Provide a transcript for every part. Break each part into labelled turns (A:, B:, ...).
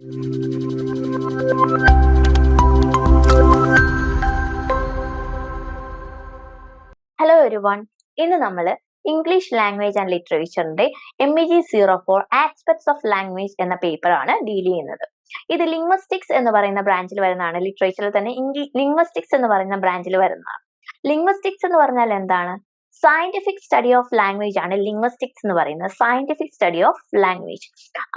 A: Hello every one ഇന്ന് നമ്മൾ English language and ലിറ്ററേച്ചറിന്റെ M E G zero four aspects of language എന്ന പേപ്പറാണ് deal ചെയ്യുന്നത്. ഇത് ലിംഗ്വസ്റ്റിക്സ് എന്ന് പറയുന്ന ബ്രാഞ്ചിൽ വരുന്നതാണ്. ലിറ്ററേച്ചറിൽ തന്നെ ലിംഗ്വസ്റ്റിക്സ് എന്ന് പറയുന്ന ബ്രാഞ്ചിൽ വരുന്നതാണ്. ലിംഗ്വസ്റ്റിക്സ് എന്ന് പറഞ്ഞാൽ എന്താണ്? സയന്റിഫിക് സ്റ്റഡി ഓഫ് ലാംഗ്വേജ് ആണ് ലിംഗ്വസ്റ്റിക്സ് എന്ന് പറയുന്നത്. സയന്റിഫിക് സ്റ്റഡി ഓഫ് ലാംഗ്വേജ്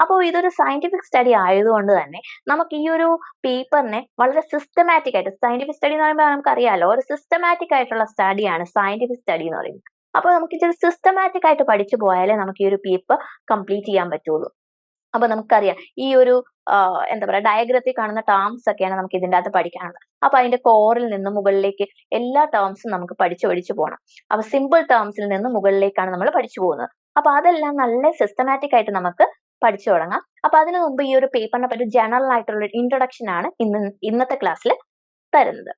A: അപ്പോൾ ഇതൊരു സയന്റിഫിക് സ്റ്റഡി ആയതുകൊണ്ട് തന്നെ നമുക്ക് ഈ ഒരു പേപ്പറിനെ വളരെ സിസ്റ്റമാറ്റിക് ആയിട്ട് സയന്റിഫിക് സ്റ്റഡി എന്ന് പറയുമ്പോൾ നമുക്കറിയാലോ ഒരു സിസ്റ്റമാറ്റിക് ആയിട്ടുള്ള സ്റ്റഡിയാണ് സയന്റിഫിക് സ്റ്റഡി എന്ന് പറയുന്നത്. അപ്പോൾ നമുക്ക് ഇച്ചിരി സിസ്റ്റമാറ്റിക് ആയിട്ട് പഠിച്ചു പോയാലേ നമുക്ക് ഈ ഒരു പേപ്പർ കംപ്ലീറ്റ് ചെയ്യാൻ പറ്റുള്ളൂ. അപ്പൊ നമുക്കറിയാം. ഈ ഒരു എന്താ പറയാ ഡയഗ്രത്തിൽ കാണുന്ന ടേംസ് ഒക്കെയാണ് നമുക്ക് ഇതിന്റെ അകത്ത് പഠിക്കാനുള്ളത്. അപ്പൊ അതിന്റെ കോറിൽ നിന്ന് മുകളിലേക്ക് എല്ലാ ടേംസും നമുക്ക് പഠിച്ചു പഠിച്ചു പോകണം അപ്പൊ സിമ്പിൾ ടേംസിൽ നിന്ന് മുകളിലേക്കാണ് നമ്മൾ പഠിച്ചു പോകുന്നത്. അപ്പൊ അതെല്ലാം നല്ല സിസ്റ്റമാറ്റിക് ആയിട്ട് നമുക്ക് പഠിച്ചു തുടങ്ങാം. അപ്പൊ അതിനു മുമ്പ് ഈ ഒരു പേപ്പറിനെ പറ്റി ജനറൽ ആയിട്ടുള്ള ഇൻട്രൊഡക്ഷൻ ആണ് ഇന്ന് ഇന്നത്തെ ക്ലാസ്സിൽ തരുന്നത്.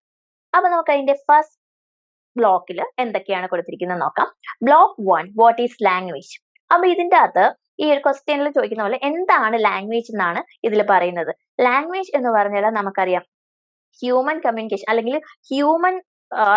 A: അപ്പൊ നമുക്ക് അതിന്റെ ഫസ്റ്റ് ബ്ലോക്കിൽ എന്തൊക്കെയാണ് കൊടുത്തിരിക്കുന്നത് നോക്കാം. Block one what is language അപ്പൊ ഇതിന്റെ അകത്ത് ഈ ഒരു ക്വസ്റ്റ്യനിൽ ചോദിക്കുന്ന പോലെ എന്താണ് ലാംഗ്വേജ് എന്നാണ് ഇതിൽ പറയുന്നത്. ലാംഗ്വേജ് എന്ന് പറഞ്ഞാൽ നമുക്കറിയാം ഹ്യൂമൻ കമ്മ്യൂണിക്കേഷൻ അല്ലെങ്കിൽ ഹ്യൂമൻ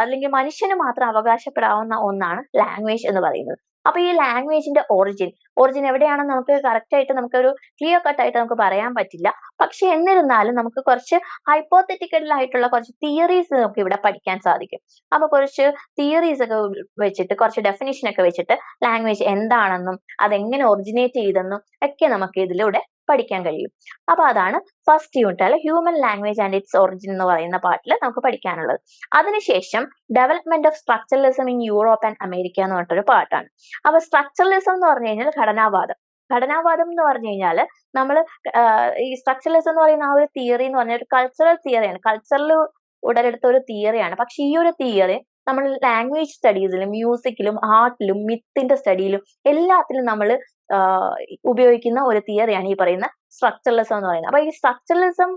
A: അല്ലെങ്കിൽ മനുഷ്യന് മാത്രം അവകാശപ്പെടാവുന്ന ഒന്നാണ് ലാംഗ്വേജ് എന്ന് പറയുന്നത്. അപ്പൊ ഈ ലാംഗ്വേജിന്റെ ഒറിജിൻ ഒറിജിൻ എവിടെയാണെന്ന് നമുക്ക് കറക്റ്റ് ആയിട്ട് നമുക്കൊരു ക്ലിയർ കട്ട് ആയിട്ട് നമുക്ക് പറയാൻ പറ്റില്ല. പക്ഷെ എന്നിരുന്നാലും നമുക്ക് കുറച്ച് ഹൈപ്പോത്തറ്റിക്കൽ ആയിട്ടുള്ള കുറച്ച് തിയറീസ് നമുക്ക് ഇവിടെ പഠിക്കാൻ സാധിക്കും. അപ്പൊ കുറച്ച് തിയറീസ് ഒക്കെ വെച്ചിട്ട് കുറച്ച് ഡെഫിനിഷൻ ഒക്കെ വെച്ചിട്ട് ലാംഗ്വേജ് എന്താണെന്നും അതെങ്ങനെ ഒറിജിനേറ്റ് ചെയ്തെന്നും ഒക്കെ നമുക്ക് ഇതിലൂടെ പഠിക്കാൻ കഴിയും. അപ്പൊ അതാണ് ഫസ്റ്റ് യൂണിറ്റ് അല്ലെ? Human language and its origin എന്ന് പറയുന്ന പാർട്ടിൽ നമുക്ക് പഠിക്കാനുള്ളത്. അതിനുശേഷം development of structuralism in Europe and America എന്ന് പറഞ്ഞിട്ടൊരു പാർട്ടാണ് അപ്പൊ സ്ട്രക്ചറലിസം എന്ന് പറഞ്ഞു കഴിഞ്ഞാൽ ഘടനാവാദം. ഘടനാവാദം എന്ന് പറഞ്ഞു കഴിഞ്ഞാൽ നമ്മൾ ഈ സ്ട്രക്ചറലിസം എന്ന് പറയുന്ന ആ ഒരു തിയറി എന്ന് പറഞ്ഞ ഒരു കൾച്ചറൽ തിയറിയാണ് കൾച്ചറൽ ഉടലെടുത്ത ഒരു തിയറിയാണ് പക്ഷെ ഈ ഒരു തിയറി നമ്മൾ ലാംഗ്വേജ് സ്റ്റഡീസിലും മ്യൂസിക്കിലും ആർട്ടിലും മിത്തിന്റെ സ്റ്റഡിയിലും എല്ലാത്തിലും നമ്മൾ ഉപയോഗിക്കുന്ന ഒരു തിയറിയാണ് ഈ പറയുന്ന സ്ട്രക്ചറലിസം എന്ന് പറയുന്നത്. അപ്പൊ ഈ സ്ട്രക്ചറലിസം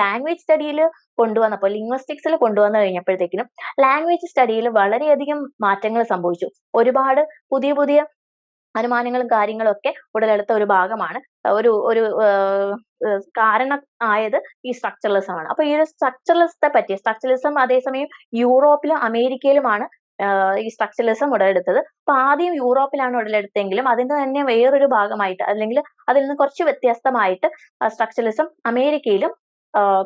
A: ലാംഗ്വേജ് സ്റ്റഡിയിൽ കൊണ്ടുവന്നപ്പോൾ ലിംഗ്വസ്റ്റിക്സിൽ കൊണ്ടുവന്നു കഴിഞ്ഞപ്പോഴത്തേക്കിനും ലാംഗ്വേജ് സ്റ്റഡിയിൽ വളരെയധികം മാറ്റങ്ങൾ സംഭവിച്ചു. ഒരുപാട് പുതിയ പുതിയ അനുമാനങ്ങളും കാര്യങ്ങളും ഒക്കെ ഉടലെടുത്ത ഒരു ഭാഗമാണ്. ഒരു ഒരു കാരണം ആയത് ഈ സ്ട്രക്ചറലിസം ആണ്. അപ്പൊ ഈ ഒരു സ്ട്രക്ചറലിസത്തെ പറ്റി സ്ട്രക്ചറലിസം അതേസമയം യൂറോപ്പിലും അമേരിക്കയിലുമാണ് ഈ സ്ട്രക്ചറലിസം ഉടലെടുത്തത്. അപ്പൊ ആദ്യം യൂറോപ്പിലാണ് ഉടലെടുത്തെങ്കിലും അതിന്റെ തന്നെ വേറൊരു ഭാഗമായിട്ട് അല്ലെങ്കിൽ അതിൽ നിന്ന് കുറച്ച് വ്യത്യസ്തമായിട്ട് സ്ട്രക്ചറലിസം അമേരിക്കയിലും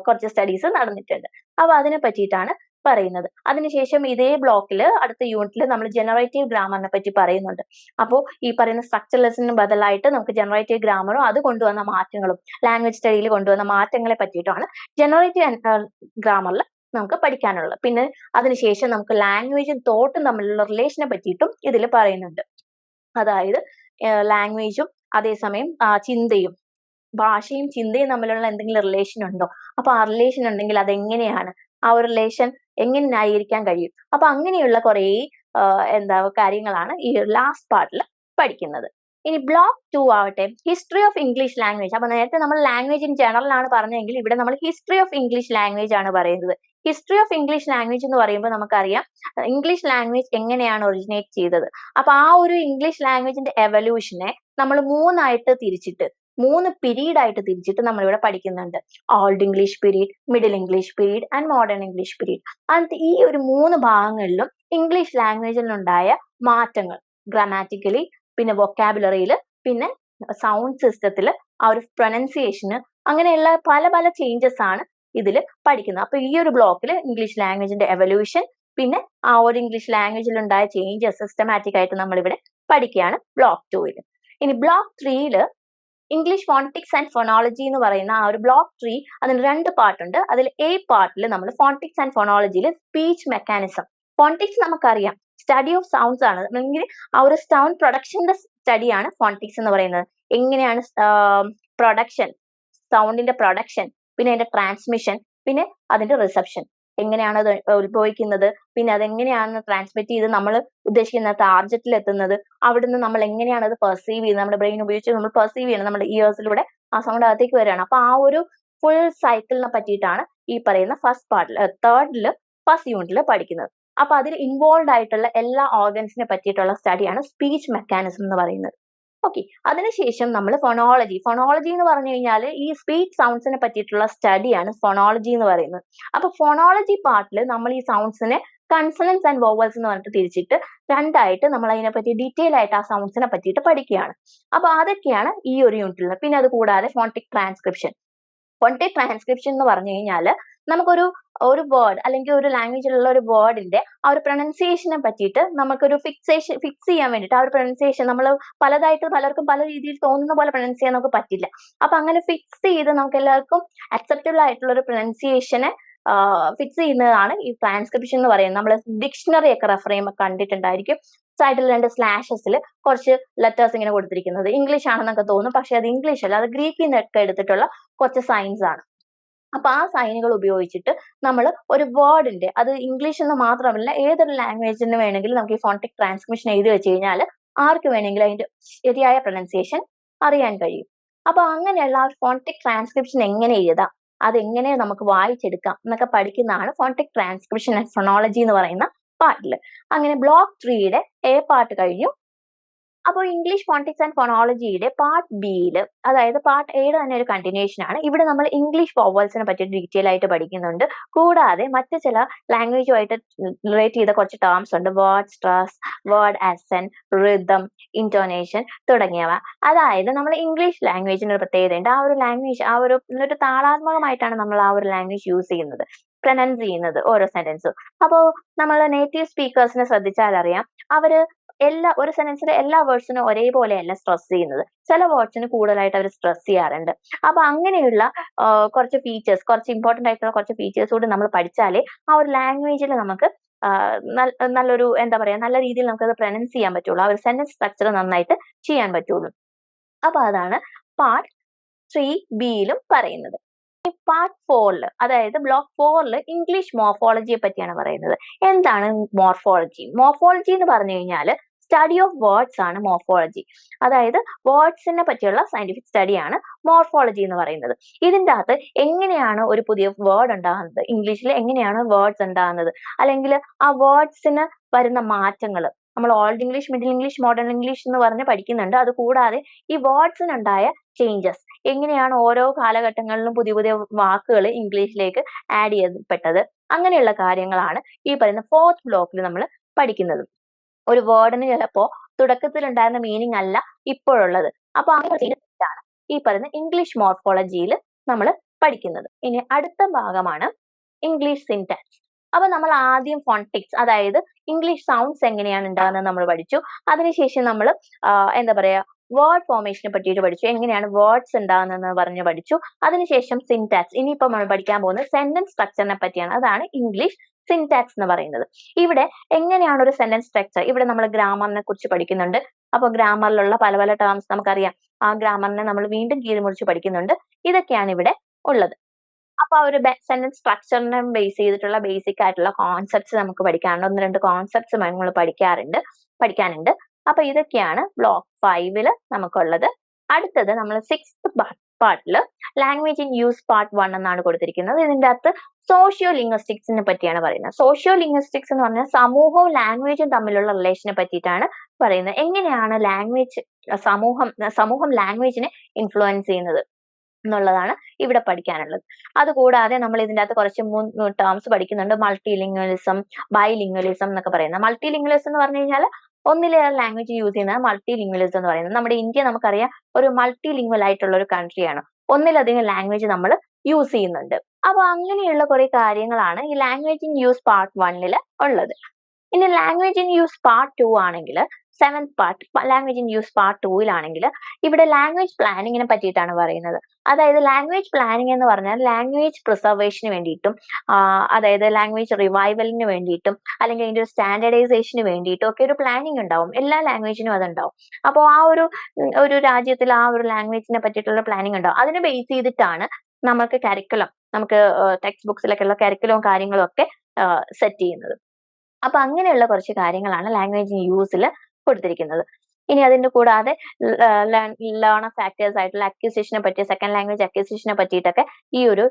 A: കുറച്ച് സ്റ്റഡീസ് നടന്നിട്ടുണ്ട്. അപ്പൊ അതിനെ പറ്റിയിട്ടാണ് പറയുന്നത്. അതിനുശേഷം ഇതേ ബ്ലോക്കിൽ അടുത്ത യൂണിറ്റിൽ നമ്മൾ ജനറേറ്റീവ് ഗ്രാമറിനെ പറ്റി പറയുന്നുണ്ട്. അപ്പോൾ ഈ പറയുന്ന സ്ട്രക്ചർ ലെസിന് ബദലായിട്ട് നമുക്ക് ജനറേറ്റീവ് ഗ്രാമറും അത് കൊണ്ടുവന്ന മാറ്റങ്ങളും ലാംഗ്വേജ് സ്റ്റഡിയിൽ കൊണ്ടുവന്ന മാറ്റങ്ങളെ പറ്റിയിട്ടാണ് ജനറേറ്റീവ് ഗ്രാമറിൽ നമുക്ക് പഠിക്കാനുള്ളത്. പിന്നെ അതിനുശേഷം നമുക്ക് ലാംഗ്വേജും തോട്ടും തമ്മിലുള്ള റിലേഷനെ പറ്റിയിട്ടും ഇതിൽ പറയുന്നുണ്ട്. അതായത് ലാംഗ്വേജും അതേസമയം ചിന്തയും ഭാഷയും ചിന്തയും തമ്മിലുള്ള എന്തെങ്കിലും റിലേഷൻ ഉണ്ടോ? അപ്പൊ ആ റിലേഷൻ ഉണ്ടെങ്കിൽ അതെങ്ങനെയാണ്? ആ ഒരു റിലേഷൻ എങ്ങനെ ന്യായീകരിക്കാൻ കഴിയും? അപ്പൊ അങ്ങനെയുള്ള കുറേ എന്താ കാര്യങ്ങളാണ് ഈ ലാസ്റ്റ് പാർട്ടിൽ പഠിക്കുന്നത്. ഇനി ബ്ലോക്ക് ടു ആവട്ടെ ഹിസ്റ്ററി ഓഫ് ഇംഗ്ലീഷ് ലാംഗ്വേജ് അപ്പൊ നേരത്തെ നമ്മൾ ലാംഗ്വേജ് ഇൻ ജനറൽ ആണ് പറഞ്ഞെങ്കിൽ ഇവിടെ നമ്മൾ ഹിസ്റ്ററി ഓഫ് ഇംഗ്ലീഷ് ലാംഗ്വേജ് ആണ് പറയുന്നത്. ഹിസ്റ്ററി ഓഫ് ഇംഗ്ലീഷ് ലാംഗ്വേജ് എന്ന് പറയുമ്പോൾ നമുക്കറിയാം ഇംഗ്ലീഷ് ലാംഗ്വേജ് എങ്ങനെയാണ് ഒറിജിനേറ്റ് ചെയ്തത്. അപ്പൊ ആ ഒരു ഇംഗ്ലീഷ് ലാംഗ്വേജിന്റെ എവല്യൂഷനെ നമ്മൾ മൂന്നായിട്ട് തിരിച്ചിട്ട് മൂന്ന് പീരീഡ് ആയിട്ട് തിരിച്ചിട്ട് നമ്മൾ ഇവിടെ പഠിക്കുന്നുണ്ട്. Old English period middle English period and modern English period അത് ഈ ഒരു മൂന്ന് ഭാഗങ്ങളിലും ഇംഗ്ലീഷ് ലാംഗ്വേജിലുണ്ടായ മാറ്റങ്ങൾ. ഗ്രാമാറ്റിക്കലി പിന്നെ വൊക്കാബുലറിയിൽ പിന്നെ സൗണ്ട് സിസ്റ്റത്തിൽ ആ ഒരു പ്രൊനൗൺസിയേഷന് അങ്ങനെയുള്ള പല പല ചേഞ്ചസ് ആണ് ഇതിൽ പഠിക്കുന്നത്. അപ്പൊ ഈ ഒരു ബ്ലോക്കിൽ ഇംഗ്ലീഷ് ലാംഗ്വേജിന്റെ എവല്യൂഷൻ പിന്നെ ആ ഒരു ഇംഗ്ലീഷ് ലാംഗ്വേജിൽ ഉണ്ടായ ചേഞ്ചസ് സിസ്റ്റമാറ്റിക് ആയിട്ട് നമ്മൾ ഇവിടെ പഠിക്കുകയാണ് ബ്ലോക്ക് ടൂവിൽ ഇനി ബ്ലോക്ക് ത്രീയിൽ ഇംഗ്ലീഷ് ഫോണിറ്റിക്സ് ആൻഡ് ഫോണോളജി എന്ന് പറയുന്ന ആ ഒരു ബ്ലോക്ക് ട്രീ അതിന് രണ്ട് പാർട്ടുണ്ട് അതിൽ എ പാർട്ടിൽ നമ്മൾ ഫോണിറ്റിക്സ് ആൻഡ് ഫോണോളജിയിൽ സ്പീച്ച് മെക്കാനിസം ഫോണിറ്റിക്സ് നമുക്കറിയാം. സ്റ്റഡി ഓഫ് സൗണ്ട്സ് ആണ്. അല്ലെങ്കിൽ ആ ഒരു സൗണ്ട് പ്രൊഡക്ഷന്റെ സ്റ്റഡിയാണ് ഫോണിറ്റിക്സ് എന്ന് പറയുന്നത്. എങ്ങനെയാണ് പ്രൊഡക്ഷൻ സൗണ്ടിന്റെ പ്രൊഡക്ഷൻ പിന്നെ അതിന്റെ ട്രാൻസ്മിഷൻ പിന്നെ അതിന്റെ റിസപ്ഷൻ എങ്ങനെയാണ് അത് ഉത്ഭവിക്കുന്നത് പിന്നെ അത് എങ്ങനെയാണ് ട്രാൻസ്മിറ്റ് ചെയ്ത് നമ്മൾ ഉദ്ദേശിക്കുന്ന ടാർജറ്റിൽ എത്തുന്നത് അവിടുന്ന് നമ്മൾ എങ്ങനെയാണ് അത് പെർസീവ് ചെയ്യുന്നത് നമ്മുടെ ബ്രെയിൻ ഉപയോഗിച്ച് നമ്മൾ പെർസീവ് ചെയ്യണം നമ്മുടെ ഇയേഴ്സിലൂടെ ആ സൗണ്ട് അകത്തേക്ക് വരികയാണ്. അപ്പൊ ആ ഒരു ഫുൾ സൈക്കിളിനെ പറ്റിയിട്ടാണ് ഈ പറയുന്ന ഫസ്റ്റ് പാർട്ടിൽ തേർഡിൽ ഫസ്റ്റ് യൂണിറ്റിൽ പഠിക്കുന്നത്. അപ്പൊ അതിൽ ഇൻവോൾവ് ആയിട്ടുള്ള എല്ലാ ഓർഗൻസിനെ പറ്റിയിട്ടുള്ള സ്റ്റഡിയാണ് സ്പീച്ച് മെക്കാനിസം എന്ന് പറയുന്നത്. ഓക്കെ അതിനുശേഷം നമ്മൾ ഫൊണോളജി ഫൊണോളജി എന്ന് പറഞ്ഞു കഴിഞ്ഞാൽ ഈ സ്പീച്ച് സൗണ്ട്സിനെ പറ്റിയിട്ടുള്ള സ്റ്റഡിയാണ് ഫൊണോളജി എന്ന് പറയുന്നത്. അപ്പൊ ഫൊണോളജി പാർട്ടിൽ നമ്മൾ ഈ സൗണ്ട്സിനെ കൺസണൻസ് ആൻഡ് വോവൽസ് എന്ന് പറഞ്ഞിട്ട് തിരിച്ചിട്ട് രണ്ടായിട്ട് നമ്മൾ അതിനെപ്പറ്റി ഡീറ്റെയിൽ ആയിട്ട് ആ സൗണ്ട്സിനെ പറ്റിയിട്ട് പഠിക്കുകയാണ്. അപ്പൊ അതൊക്കെയാണ് ഈ ഒരു യൂണിറ്റിൽ പിന്നെ അത് കൂടാതെ ഫോണിക് ട്രാൻസ്ക്രിപ്ഷൻ ഫോണിക് ട്രാൻസ്ക്രിപ്ഷൻ എന്ന് പറഞ്ഞു കഴിഞ്ഞാൽ നമുക്കൊരു ഒരു വേർഡ് അല്ലെങ്കിൽ ഒരു ലാംഗ്വേജിലുള്ള ഒരു വേർഡിന്റെ ആ ഒരു പ്രൊനൗൺസിയേഷനെ പറ്റിയിട്ട് നമുക്കൊരു ഫിക്സേഷൻ ഫിക്സ് ചെയ്യാൻ വേണ്ടിയിട്ട് ആ ഒരു പ്രൊനൗൺസിയേഷൻ നമ്മൾ പലതായിട്ട് പലർക്കും പല രീതിയിൽ തോന്നുന്ന പോലെ പ്രൊനൗൺസ് ചെയ്യാൻ നമുക്ക് പറ്റില്ല. അപ്പൊ അങ്ങനെ ഫിക്സ് ചെയ്ത് നമുക്ക് എല്ലാവർക്കും അക്സെപ്റ്റബിൾ ആയിട്ടുള്ള ഒരു പ്രൊനൗൺസിയേഷനെ ഫിക്സ് ചെയ്യുന്നതാണ് ഈ ട്രാൻസ്ക്രിപ്ഷൻ എന്ന് പറയുന്നത്. നമ്മൾ ഡിക്ഷണറി ഒക്കെ റെഫർ ചെയ്യുമ്പോൾ കണ്ടിട്ടുണ്ടായിരിക്കും. സൈഡിൽ രണ്ട് സ്ലാഷസിൽ കുറച്ച് ലെറ്റേഴ്സ് ഇങ്ങനെ കൊടുത്തിരിക്കുന്നത്. ഇംഗ്ലീഷ് ആണെന്നൊക്കെ തോന്നും. പക്ഷെ അത് ഇംഗ്ലീഷ് അല്ല. അത് ഗ്രീക്കിൽ നിന്നൊക്കെ എടുത്തിട്ടുള്ള കുറച്ച് സൈൻസ് ആണ്. അപ്പൊ ആ സൈനുകൾ ഉപയോഗിച്ചിട്ട് നമ്മൾ ഒരു വേർഡിന്റെ അത് ഇംഗ്ലീഷ് എന്ന് മാത്രമല്ല ഏതൊരു ലാംഗ്വേജിന് വേണമെങ്കിലും നമുക്ക് ഈ ഫോണിക് ട്രാൻസ്മിഷൻ എഴുതി വെച്ച് കഴിഞ്ഞാൽ ആർക്ക് വേണമെങ്കിലും അതിന്റെ ശരിയായ പ്രൊനൗൺസിയേഷൻ അറിയാൻ കഴിയും. അപ്പൊ അങ്ങനെയുള്ള ആ ഫോണിക് ട്രാൻസ്ക്രിപ്ഷൻ എങ്ങനെ എഴുതാം അതെങ്ങനെ നമുക്ക് വായിച്ചെടുക്കാം എന്നൊക്കെ പഠിക്കുന്നതാണ് ഫോണിക് ട്രാൻസ്ക്രിപ്ഷൻ ആൻഡ് ഫൊണോളജി എന്ന് പറയുന്ന പാർട്ടിൽ അങ്ങനെ ബ്ലോക്ക് ത്രീയുടെ എ പാർട്ട് കഴിഞ്ഞു അപ്പോൾ ഇംഗ്ലീഷ് ഫോണിക്സ് ആൻഡ് ഫോണോളജിയുടെ പാർട്ട് ബിയിൽ അതായത് പാർട്ട് എയുടെ തന്നെ ഒരു കണ്ടിന്യൂഷൻ ആണ്. ഇവിടെ നമ്മൾ ഇംഗ്ലീഷ് വോവൽസിനെ പറ്റി ഡീറ്റെയിൽ ആയിട്ട് പഠിക്കുന്നുണ്ട്. കൂടാതെ മറ്റു ചില ലാംഗ്വേജുമായിട്ട് റിലേറ്റ് ചെയ്ത കുറച്ച് ടേംസ് ഉണ്ട്. Word stress word accent rhythm intonation തുടങ്ങിയവ. അതായത് നമ്മൾ ഇംഗ്ലീഷ് ലാംഗ്വേജിന് ഒരു പ്രത്യേകതയുണ്ട് ആ ഒരു ലാംഗ്വേജ് ആ ഒരു ഒരു താളാത്മകമായിട്ടാണ് നമ്മൾ ആ ഒരു ലാംഗ്വേജ് യൂസ് ചെയ്യുന്നത്. പ്രനൗൺസ് ചെയ്യുന്നത് ഓരോ സെന്റൻസും അപ്പോൾ നമ്മൾ നേറ്റീവ് സ്പീക്കേഴ്സിനെ ശ്രദ്ധിച്ചാൽ അറിയാം അവർ എല്ലാ ഒരു സെന്റൻസിലെ എല്ലാ വേർഡ്സിനും ഒരേപോലെയല്ല സ്ട്രെസ് ചെയ്യുന്നത്. ചില വേർഡ്സിന് കൂടുതലായിട്ട് അവർ സ്ട്രെസ് ചെയ്യാറുണ്ട്. അപ്പൊ അങ്ങനെയുള്ള കുറച്ച് ഫീച്ചേഴ്സ് കുറച്ച് ഇമ്പോർട്ടന്റ് ആയിട്ടുള്ള കുറച്ച് ഫീച്ചേഴ്സ് കൂടി നമ്മൾ പഠിച്ചാലേ ആ ഒരു ലാംഗ്വേജിൽ നമുക്ക് നല്ലൊരു എന്താ പറയാ നല്ല രീതിയിൽ നമുക്ക് അത് പ്രനൗൺസ് ചെയ്യാൻ പറ്റുള്ളൂ. ആ ഒരു സെന്റൻസ് സ്ട്രക്ചർ നന്നായിട്ട് ചെയ്യാൻ പറ്റുള്ളൂ. അപ്പൊ അതാണ് പാർട്ട് ത്രീ ബിയിലും പറയുന്നത്. പാർട്ട് ഫോറിൽ അതായത് ബ്ലോക്ക് ഫോറിൽ ഇംഗ്ലീഷ് മോർഫോളജിയെ പറ്റിയാണ് പറയുന്നത്. എന്താണ് മോർഫോളജി മോർഫോളജി എന്ന് പറഞ്ഞു കഴിഞ്ഞാൽ സ്റ്റഡി ഓഫ് വേർഡ്സ് ആണ് മോർഫോളജി അതായത് വേർഡ്സിനെ പറ്റിയുള്ള സയന്റിഫിക് സ്റ്റഡിയാണ് മോർഫോളജി എന്ന് പറയുന്നത്. ഇതിന്റെ അകത്ത് എങ്ങനെയാണ് ഒരു പുതിയ വേർഡ് ഉണ്ടാകുന്നത്? ഇംഗ്ലീഷിൽ എങ്ങനെയാണ് വേർഡ്സ് ഉണ്ടാകുന്നത്? അല്ലെങ്കിൽ ആ വേർഡ്സിന് വരുന്ന മാറ്റങ്ങൾ നമ്മൾ old English middle English modern English എന്ന് പറഞ്ഞ് പഠിക്കുന്നുണ്ട്. അതുകൂടാതെ ഈ വേർഡ്സിനുണ്ടായ ചേഞ്ചസ് എങ്ങനെയാണ് ഓരോ കാലഘട്ടങ്ങളിലും പുതിയ പുതിയ വാക്കുകൾ ഇംഗ്ലീഷിലേക്ക് ആഡ് ചെയ്യപ്പെട്ടത്? അങ്ങനെയുള്ള കാര്യങ്ങളാണ് ഈ പറയുന്ന ഫോർത്ത് ബ്ലോക്കിൽ നമ്മൾ പഠിക്കുന്നത്. ഒരു വേർഡിന് ചിലപ്പോ തുടക്കത്തിൽ ഉണ്ടായിരുന്ന മീനിങ് അല്ല ഇപ്പോഴുള്ളത്. അപ്പൊ അങ്ങനെയാണ് ഈ പറയുന്ന ഇംഗ്ലീഷ് മോർഫോളജിയിൽ നമ്മൾ പഠിക്കുന്നത്. ഇനി അടുത്ത ഭാഗമാണ് ഇംഗ്ലീഷ് സിൻടാക്സ് അപ്പൊ നമ്മൾ ആദ്യം ഫോണ്ടിക്സ് അതായത് ഇംഗ്ലീഷ് സൗണ്ട്സ് എങ്ങനെയാണ് ഉണ്ടാകുന്നത് നമ്മൾ പഠിച്ചു. അതിനുശേഷം നമ്മൾ എന്താ പറയാ വേർഡ് ഫോർമേഷനെ പറ്റിയിട്ട് പഠിച്ചു. എങ്ങനെയാണ് വേർഡ്സ് ഉണ്ടാകുന്നതെന്ന് പറഞ്ഞ് പഠിച്ചു. അതിനുശേഷം സിൻടാക്സ് ഇനിയിപ്പോൾ നമ്മൾ പഠിക്കാൻ പോകുന്നത് സെന്റൻസ് സ്ട്രക്ചറിനെ പറ്റിയാണ്. അതാണ് ഇംഗ്ലീഷ് സിൻടാക്സ് എന്ന് പറയുന്നത്. ഇവിടെ എങ്ങനെയാണ് ഒരു സെന്റൻസ് സ്ട്രക്ചർ ഇവിടെ നമ്മൾ ഗ്രാമറിനെ കുറിച്ച് പഠിക്കുന്നുണ്ട്. അപ്പോൾ ഗ്രാമറിലുള്ള പല പല ടേംസ് നമുക്കറിയാം. ആ ഗ്രാമറിനെ നമ്മൾ വീണ്ടും കീഴ്മുറിച്ച് പഠിക്കുന്നുണ്ട്. ഇതൊക്കെയാണ് ഇവിടെ ഉള്ളത്. അപ്പൊ ആ ഒരു സെന്റൻസ് സ്ട്രക്ചറിനെ ബേസ് ചെയ്തിട്ടുള്ള ബേസിക് ആയിട്ടുള്ള കോൺസെപ്റ്റ്സ് നമുക്ക് പഠിക്കാറുണ്ട് ഒന്ന് രണ്ട് കോൺസെപ്റ്റ്സ് നമ്മൾ പഠിക്കാറുണ്ട് പഠിക്കാനുണ്ട്. അപ്പൊ ഇതൊക്കെയാണ് ബ്ലോക്ക് ഫൈവിൽ നമുക്കുള്ളത്. അടുത്തത് നമ്മൾ സിക്സ്ത് പാർട്ടിൽ language in use part one എന്നാണ് കൊടുത്തിരിക്കുന്നത്. ഇതിന്റെ അകത്ത് സോഷ്യോ ലിംഗ്വിസ്റ്റിക്സിനെ പറ്റിയാണ് പറയുന്നത്. സോഷ്യോ ലിംഗ്വിസ്റ്റിക്സ് എന്ന് പറഞ്ഞാൽ സമൂഹവും ലാംഗ്വേജും തമ്മിലുള്ള റിലേഷനെ പറ്റിയിട്ടാണ് പറയുന്നത്. എങ്ങനെയാണ് ലാംഗ്വേജ് സമൂഹം സമൂഹം ലാംഗ്വേജിനെ ഇൻഫ്ലുവൻസ് ചെയ്യുന്നത് എന്നുള്ളതാണ് ഇവിടെ പഠിക്കാനുള്ളത്. അതുകൂടാതെ നമ്മൾ ഇതിന്റെ അകത്ത് കുറച്ച് മൂന്ന് ടേംസ് പഠിക്കുന്നുണ്ട്. മൾട്ടി ലിംഗ്വലിസം ബൈ ലിംഗ്വലിസം എന്നൊക്കെ പറയുന്നത്. മൾട്ടി ലിംഗ്വലിസം എന്ന് പറഞ്ഞു കഴിഞ്ഞാൽ ഒന്നിലേറെ ലാംഗ്വേജ് യൂസ് ചെയ്യുന്നത് മൾട്ടി ലിംഗ്വലിസം എന്ന് പറയുന്നത്. നമ്മുടെ ഇന്ത്യ നമുക്കറിയാം ഒരു മൾട്ടി ലിംഗ്വൽ ആയിട്ടുള്ള ഒരു കൺട്രിയാണ് ഒന്നിലധികം ലാംഗ്വേജ് നമ്മൾ യൂസ് ചെയ്യുന്നുണ്ട്. അപ്പൊ അങ്ങനെയുള്ള കുറെ കാര്യങ്ങളാണ് ഈ ലാംഗ്വേജ് ഇൻ യൂസ് പാർട്ട് വണ്ണിൽ ഉള്ളത്. ഇനി language in use part two ആണെങ്കിൽ seventh part language in use part ടൂയിലാണെങ്കിൽ ഇവിടെ ലാംഗ്വേജ് പ്ലാനിങ്ങിനെ പറ്റിയിട്ടാണ് പറയുന്നത്. അതായത് ലാംഗ്വേജ് പ്ലാനിങ് എന്ന് പറഞ്ഞാൽ ലാംഗ്വേജ് പ്രിസർവേഷന് വേണ്ടിയിട്ടും അതായത് ലാംഗ്വേജ് റിവൈവലിന് വേണ്ടിയിട്ടും അല്ലെങ്കിൽ അതിന്റെ ഒരു സ്റ്റാൻഡേർഡൈസേഷന് വേണ്ടിയിട്ടും ഒക്കെ ഒരു പ്ലാനിങ് ഉണ്ടാവും. എല്ലാ ലാംഗ്വേജിനും അതുണ്ടാവും. അപ്പോൾ ആ ഒരു ഒരു രാജ്യത്തിൽ ആ ഒരു ലാംഗ്വേജിനെ പറ്റിയിട്ടുള്ള പ്ലാനിങ് ഉണ്ടാവും. അതിനെ ബേസ് ചെയ്തിട്ടാണ് നമുക്ക് കരിക്കുലം നമുക്ക് ടെക്സ്റ്റ് ബുക്സിലൊക്കെ ഉള്ള കരിക്കുലവും കാര്യങ്ങളും ഒക്കെ സെറ്റ് ചെയ്യുന്നത്. അപ്പൊ അങ്ങനെയുള്ള കുറച്ച് കാര്യങ്ങളാണ് ലാംഗ്വേജ് യൂസിൽ കൊടുത്തിരിക്കുന്നത്. ഇനി അതിന്റെ കൂടാതെ ലേണർ ഫാക്ടേഴ്സ് ആയിട്ടുള്ള അക്യൂസിഷനെ പറ്റി സെക്കൻഡ് ലാംഗ്വേജ് അക്യൂസിഷനെ പറ്റിയിട്ടൊക്കെ ഈ ഒരു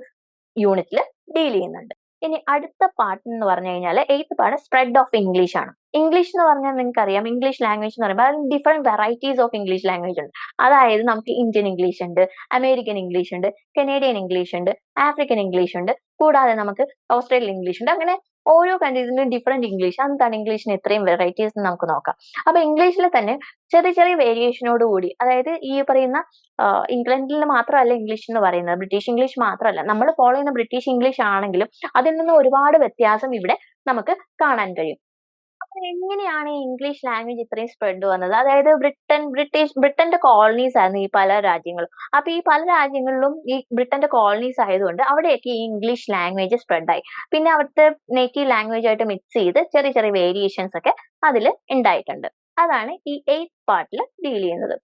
A: യൂണിറ്റിൽ ഡീൽ ചെയ്യുന്നുണ്ട്. ഇനി അടുത്ത പാർട്ട് എന്ന് പറഞ്ഞു കഴിഞ്ഞാൽ eighth part spread of English ആണ്. ഇംഗ്ലീഷ് എന്ന് പറഞ്ഞാൽ നിങ്ങൾക്ക് അറിയാം ഇംഗ്ലീഷ് ലാംഗ്വേജ് എന്ന് പറയുമ്പോൾ അതിന് different varieties of English language ഉണ്ട്. അതായത് നമുക്ക് ഇന്ത്യൻ ഇംഗ്ലീഷ് ഉണ്ട് അമേരിക്കൻ ഇംഗ്ലീഷ് ഉണ്ട് കനേഡിയൻ ഇംഗ്ലീഷ് ഉണ്ട് ആഫ്രിക്കൻ ഇംഗ്ലീഷ് ഉണ്ട് കൂടാതെ നമുക്ക് ഓസ്ട്രേലിയൻ ഇംഗ്ലീഷ് ഉണ്ട്. അങ്ങനെ ഓരോ കൺട്രീസിനും ഡിഫറെന്റ് ഇംഗ്ലീഷ് എന്താണ് ഇംഗ്ലീഷിന് ഇത്രയും വെറൈറ്റീസ് നമുക്ക് നോക്കാം. അപ്പൊ ഇംഗ്ലീഷിൽ തന്നെ ചെറിയ ചെറിയ വേരിയേഷനോട് കൂടി അതായത് ഈ പറയുന്ന ഇംഗ്ലണ്ടിൽ മാത്രമല്ല ഇംഗ്ലീഷ് എന്ന് പറയുന്നത് ബ്രിട്ടീഷ് ഇംഗ്ലീഷ് മാത്രമല്ല നമ്മൾ ഫോളോ ചെയ്യുന്ന ബ്രിട്ടീഷ് ഇംഗ്ലീഷ് ആണെങ്കിലും അതിൽ നിന്ന് ഒരുപാട് വ്യത്യാസം ഇവിടെ നമുക്ക് കാണാൻ കഴിയും. എങ്ങനെയാണ് ഇംഗ്ലീഷ് ലാംഗ്വേജ് ഇത്രയും സ്പ്രെഡ് വന്നത്? അതായത് ബ്രിട്ടൻ ബ്രിട്ടീഷ് ബ്രിട്ടന്റെ കോളനീസ് ആയിരുന്നു ഈ പല രാജ്യങ്ങളും. അപ്പൊ ഈ പല രാജ്യങ്ങളിലും ഈ ബ്രിട്ടന്റെ കോളനീസ് ആയതുകൊണ്ട് അവിടെയൊക്കെ ഈ ഇംഗ്ലീഷ് ലാംഗ്വേജ് സ്പ്രെഡായി പിന്നെ അവിടുത്തെ നേറ്റീവ് ലാംഗ്വേജ് ആയിട്ട് മിക്സ് ചെയ്ത് ചെറിയ ചെറിയ വേരിയേഷൻസ് ഒക്കെ അതിൽ ഉണ്ടായിട്ടുണ്ട്. അതാണ് ഈ എയ്ത്ത് പാർട്ടിൽ ഡീൽ ചെയ്യുന്നത്.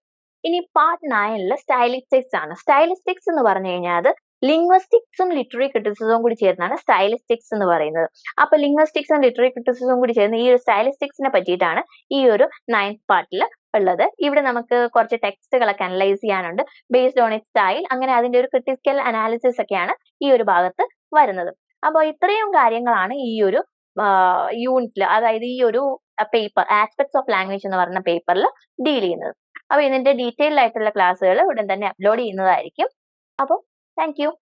A: ഇനി പാർട്ട് നയനിൽ സ്റ്റൈലിസ്റ്റിക്സ് ആണ്. സ്റ്റൈലിസ്റ്റിക്സ് എന്ന് പറഞ്ഞു കഴിഞ്ഞാൽ അത് ലിംഗ്വസ്റ്റിക്സും ലിറ്ററി ക്രിറ്റിസിസവും കൂടി ചേർന്നാണ് സ്റ്റൈലിസ്റ്റിക്സ് എന്ന് പറയുന്നത്. അപ്പൊ ലിംഗ്വസ്റ്റിക്സും ലിറ്ററി ക്രിറ്റിസിസവും കൂടി ചേർന്ന് ഈ ഒരു സ്റ്റൈലിസ്റ്റിക്സിനെ പറ്റിയിട്ടാണ് ഈ ഒരു നയൻത് പാർട്ടിൽ ഉള്ളത്. ഇവിടെ നമുക്ക് കുറച്ച് ടെക്സ്റ്റുകളൊക്കെ അനലൈസ് ചെയ്യാനുണ്ട്. ബേസ്ഡ് ഓൺ ഇറ്റ് സ്റ്റൈൽ അങ്ങനെ അതിന്റെ ഒരു ക്രിട്ടിക്കൽ അനാലിസിസ് ഒക്കെയാണ് ഈ ഒരു ഭാഗത്ത് വരുന്നത്. അപ്പോൾ ഇത്രയും കാര്യങ്ങളാണ് ഈ ഒരു യൂണിറ്റിൽ അതായത് ഈ ഒരു പേപ്പർ ആസ്പെക്ട്സ് ഓഫ് ലാംഗ്വേജ് എന്ന് പറയുന്ന പേപ്പറിൽ ഡീൽ ചെയ്യുന്നത്. അപ്പോൾ ഇതിന്റെ ഡീറ്റെയിൽഡ് ആയിട്ടുള്ള ക്ലാസ്സുകൾ ഉടൻ തന്നെ അപ്ലോഡ് ചെയ്യുന്നതായിരിക്കും. അപ്പോൾ Thank you.